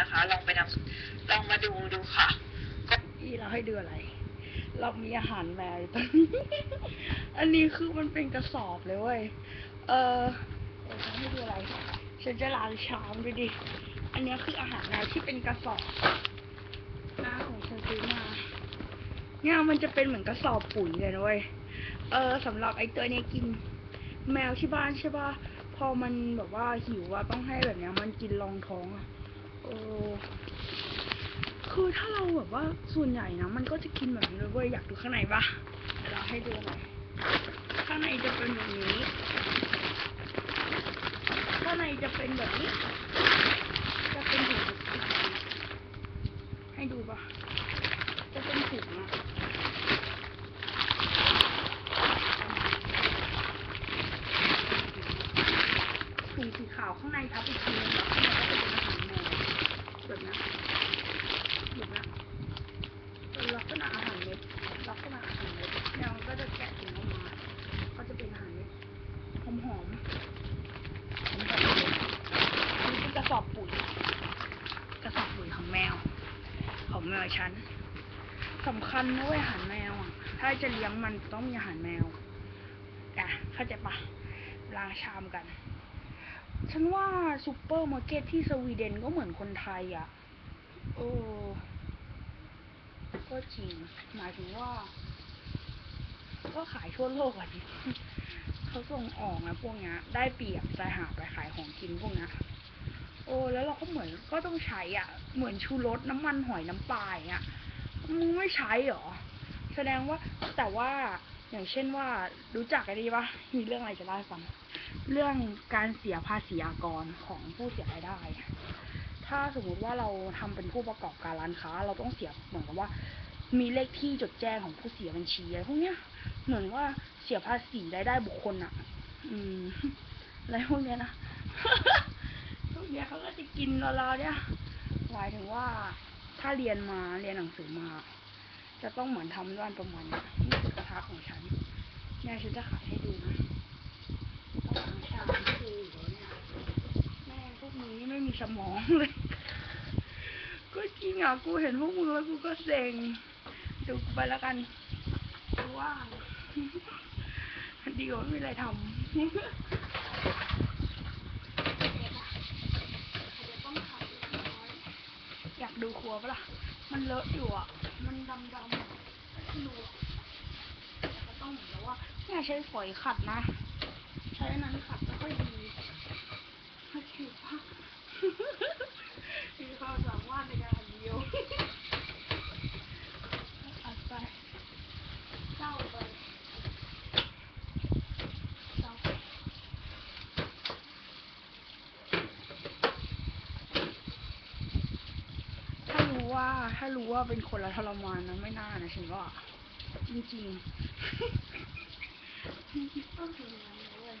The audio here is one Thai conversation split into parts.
นะคะ ลองไปนำลองมาดูดูค่ะอีเราให้ดูอะไร เรามีอาหารแมวอยู่ตรงนี้ อันนี้คือมันเป็นกระสอบเลยเว้ย เออเดี๋ยวฉันให้ดูอะไรฉันจะล้างชามดูดิ อันนี้คืออาหารแมวที่เป็นกระสอบน้าของฉันซื้อมาเนี่ยมันจะเป็นเหมือนกระสอบปุ๋ยเลยนะเว้ย เออสำหรับไอ้ตัวเนี้ยกิน แมวที่บ้านใช่ป่ะ พอมันแบบว่าหิวอะต้องให้แบบเนี้ยมันกินรองท้องอะ โอ้คือถ้าเราแบบว่าส่วนใหญ่นะมันก็จะกินแบบนี้เลยเว้ยอยากดูข้างในปะเดี๋ยวเราให้ดูหน่อยข้างในจะเป็นแบบนี้ ข้างในจะเป็นแบบนี้ จะเป็นถุงให้ดูปะจะเป็นถุงอะถุงสีขาวข้างในทับอีกทีนึงแล้วข้างในก็เป็นอาหารแมว แบบนี้หยุดนะเป็นลักษณะอาหารเม็ดลักษณะอาหารเม็ดเนี่ยมันก็จะแกะถุงออกมาก็จะเป็นอาหารเม็ดหอมหอมๆหอมหอมเลยนี่คือกระสอบปุ๋ยกระสอบปุ๋ยของแมว ของแมวฉันสำคัญนะเว้ยอาหารแมวอะถ้าจะเลี้ยงมันต้องมีอาหารแมวอะเข้าใจปะล้างชามกัน ฉันว่าซูเปอร์มาร์เก็ตที่สวีเดนก็เหมือนคนไทยอะ โอ้ ก็จริง หมายถึงว่า ก็ขายทั่วโลกอะดิเขาส่งออกนะพวกเนี้ยได้เปรียบใจหาไปขายของกินพวกเนี้ยโอ้แล้วเราก็เหมือนก็ต้องใช้อะ เหมือนชูรสน้ำมันหอยน้ำปลาอย่างเงี้ยมึงไม่ใช้เหรอ แสดงว่าแต่ว่าอย่างเช่นว่ารู้จักกันดีปะมีเรื่องอะไรจะเล่าให้ฟัง เรื่องการเสียภาษีอากรของผู้เสียรายได้ ถ้าสมมุติว่าเราทำเป็นผู้ประกอบการร้านค้า เราต้องเสียเหมือนกับว่า มีเลขที่จดแจ้งของผู้เสียบัญชีอะไรพวกเนี้ย เหมือนว่าเสียภาษีรายได้บุคคลอะอืมอะไรพวกเนี้ยนะพวกเนี้ยเขาก็จะกินเราๆเนี่ยหมายถึงว่าถ้าเรียนมาเรียนหนังสือมา จะต้องเหมือนทำด้านประมาณนี้นี่คือกระทะของฉันเนี่ยฉันจะขายให้ดูนะ แม่พวกมึงนี่ไม่มีสมองเลย ก็จริงอะกูเห็นพวกมึงแล้วกูก็เซ็งดูไปแล้วกันว่างดีกว่าไม่มีอะไรทำอยากดูครัวปะล่ะ มันเลอะอยู่อะ มันดำดำดูแต่ก็ต้องเหมือนกับว่าเนี่ใช้ฝอยขัดนะ ช้อันนั้นขัดไม่ค่อยดีโอเคป่ะมีความสามารถในการเดียวอัดไปเศร้าไปเศร้าไปถ้ารู้ว่า ถ้ารู้ว่าเป็นคนละทรมานนะไม่น่านะฉันว่า จริงๆ ต้องถึงอย่างนั้นเลย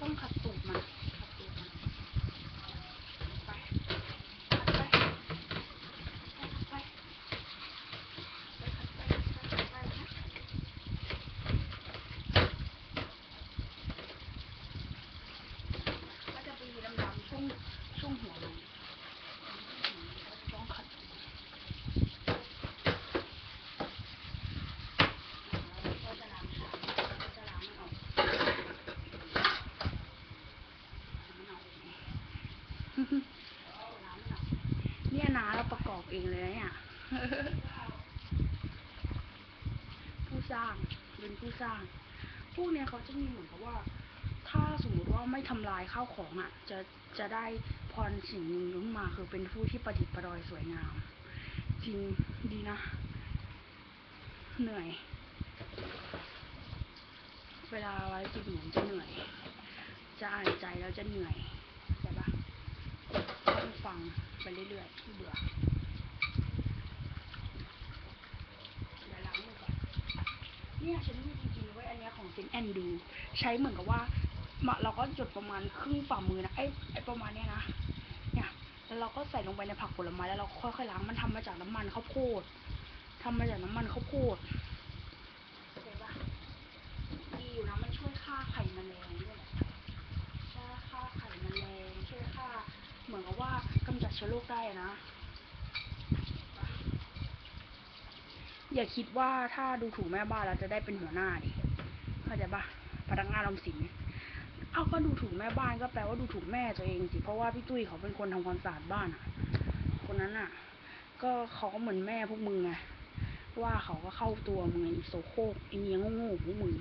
ต้องขัดตูดมันขัดตูดมันไปขัดไปขัดไปไปขัดไปขัดไปนะก็จะมีดำๆช่วงช่วงหัวมันต้องขัดก็จะล้างชามก็จะล้างมันออก เนี่ยนาเราประกอบเองเลยเนี่ยผู้สร้างเป็นผู้สร้าง พวกเนี้ยเขาจะมีเหมือนกับว่า ถ้าสมมติว่าไม่ทำลายข้าวของอะ จะจะได้พรสิ่งหนึ่งขึ้นมาคือเป็นผู้ที่ประดิษฐ์ประดอยสวยงาม จริงดีนะ เหนื่อย เวลาไว้จิตหมุนจะเหนื่อย จะอ่านใจแล้วจะเหนื่อยใช่ปะต้องฟัง ไปเรื่อยๆที่เบื่อเดี๋ยวล้างมือก่อนเนี่ยฉันมีจริงๆไว้ยอันเนี้ยของเซนแอนดู ใช้เหมือนกับว่าเราก็หยดประมาณครึ่งฝ่ามือนะไอ้ไอ้ประมาณเนี้ยนะเนี่ยแล้วเราก็ใส่ลงไปในผักผลไม้แล้วเราค่อยๆล้างมันทำมาจากน้ำมันข้าวโพดทำมาจากน้ำมันข้าวโพดเห็นปะดีอยู่นะมันช่วยฆ่าไข่แมลงด้วยแหละช่วยฆ่าไข่แมลงช่วยฆ่า เหมือนกับว่ากำจัดเชื้อโรคได้อะ นะ อย่าคิดว่าถ้าดูถูกแม่บ้านเราจะได้เป็นหัวหน้าดิเข้าใจปะพนักงานออมสินเอาก็ดูถูกแม่บ้านก็แปลว่าดูถูกแม่ตัวเองสิเพราะว่าพี่ตุ้ยเขาเป็นคนทำความสะอาดบ้านอะ คนนั้นอะ ก็เขาก็เหมือนแม่พวกมึงไงว่าเขาก็เข้าตัวมึงไงไอ้โสโครกไอเนี้ยโง่ๆพวกมึง